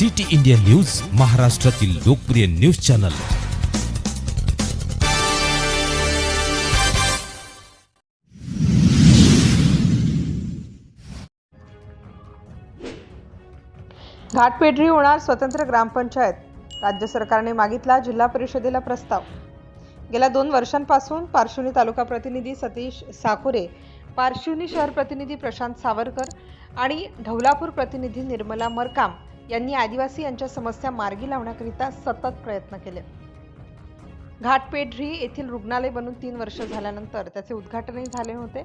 City India news महाराष्ट्रातील लोकप्रिय news channel. घाटपेढरी होणार स्वतंत्र ग्रामपंचायत. राज्य सरकारने मागितला जिल्हा परिषदेला प्रस्ताव. गेल्या दोन वर्षांपासून पार्श्वनी तालुका प्रतिनिधी सतीश साकुरे पार्श्वनी शहर प्रतिनिधी प्रशांत सावरकर आणि ढवलापूर प्रतिनिधी निर्मला मरकाम यांनी आदिवासी यांच्या समस्या मार्गी लावण्याकरिता सतत प्रयत्न केले. घाटपेढरी येथील रुग्णालय बनून तीन वर्ष झाल्यानंतर त्याचे उद्घाटनही झाले होते.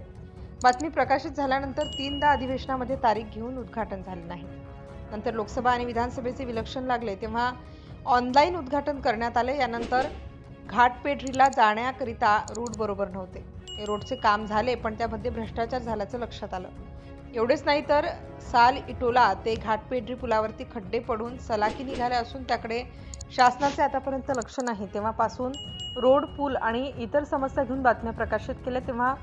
बातमी प्रकाशित झाल्यानंतर तीनदा अधिवेशनामध्ये तारीख घेऊन उद्घाटन झाले नाही. नंतर लोकसभा आणि विधानसभेचे विलक्षण लागले तेव्हा ऑनलाईन उद्घाटन करण्यात आले. यानंतर घाटपेढरीला जाण्याकरिता रूट बरोबर नव्हते. हे रोडचे काम झाले पण त्यामध्ये भ्रष्टाचार झाल्याचं लक्षात आलं. एवढेच नाही तर साल इटोला ते घाटपेढरी पुलावरती खड्डे पडून सलाखी निघाल्या असून त्याकडे शासनाचे आतापर्यंत लक्ष नाही. तेव्हापासून रोड पूल आणि इतर समस्या घेऊन बातम्या प्रकाशित केल्या. तेव्हा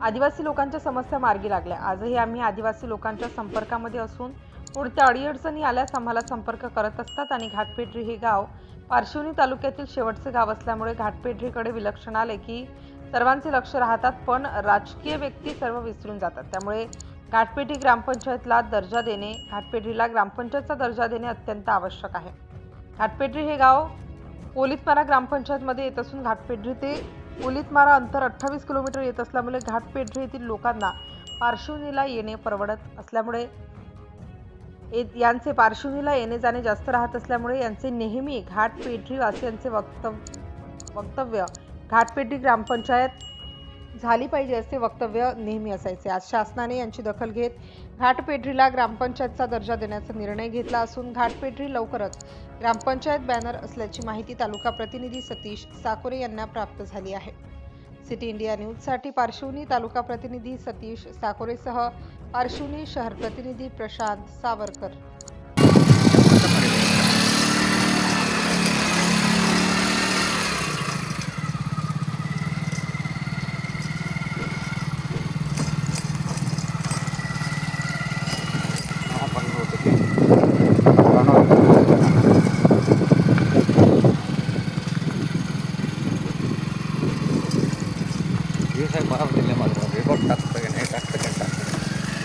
आदिवासी लोकांच्या समस्या मार्गी लागल्या. आजही आम्ही आदिवासी लोकांच्या संपर्कामध्ये असून पुढच्या अडीअडचणी आल्यास आम्हाला संपर्क करत असतात आणि घाटपेढरी हे गाव पार्शिवनी तालुक्यातील शेवटचे गाव असल्यामुळे घाटपेढरीकडे विलक्षण आले की सर्वांचे लक्ष राहतात पण राजकीय व्यक्ती सर्व विसरून जातात. त्यामुळे घाटपेठी ग्रामपंचायतला दर्जा देणे घाटपेढरीला ग्रामपंचायतचा दर्जा देणे अत्यंत आवश्यक आहे. घाटपेढरी हे गाव पोलितमारा ग्रामपंचायतमध्ये येत असून घाटपेढरी ते पोलितमारा अंतर अठ्ठावीस किलोमीटर येत असल्यामुळे घाटपेढरी येथील लोकांना पार्श्वनीला येणे परवडत असल्यामुळे ये- यांचे पार्श्वनीला येणे जाणे जास्त राहत असल्यामुळे यांचे नेहमी घाटपेढरीवासियांचे वक्तव्य वक्तव्य घाटपेटी ग्रामपंचायत झाली पाहिजे असे वक्तव्य नेहमी असायचे. आज शासनाने यांची दखल घेत घाटपेढरीला ग्रामपंचायतचा दर्जा देण्याचा निर्णय घेतला असून घाटपेढरी लवकरच ग्रामपंचायत बॅनर असल्याची माहिती तालुका प्रतिनिधी सतीश साकोरे यांना प्राप्त झाली आहे. सिटी इंडिया न्यूजसाठी पार्श्वनी तालुका प्रतिनिधी सतीश साकोरेसह पार्श्वनी शहर प्रतिनिधी प्रशांत सावरकर.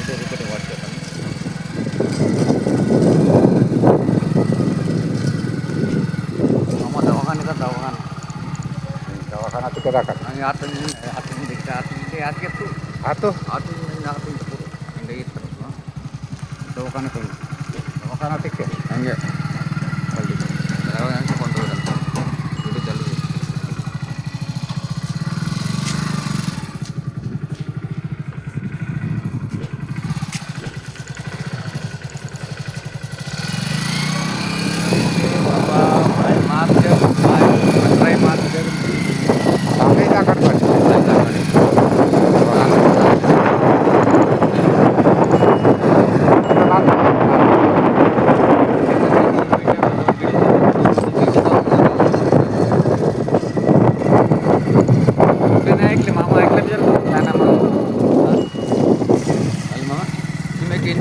रेकॉर्डिंग वाटतं आम्हा दवाखान्याचा दवाखाना दवाखाना तिकडे दाखल आणि आता मी आता मी देखील आता मी ते आत घेतो आतो आता मी आता मी पुढं म्हणजे येत राहतो दवाखाना करून दवाखाना तिकडे ಹಂಗೆ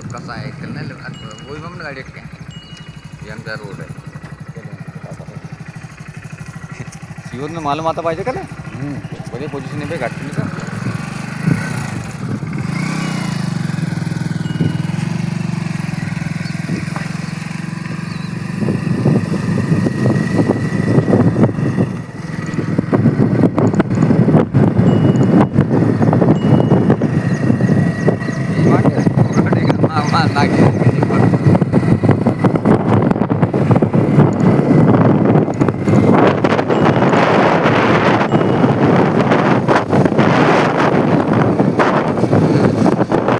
रोड कसा आहे इकडे नाही मग गाडी काय? यांचा रोड आहे. शिवरनं मालूम आता पाहिजे का नाही? बरे पोझिशन आहे घाटली का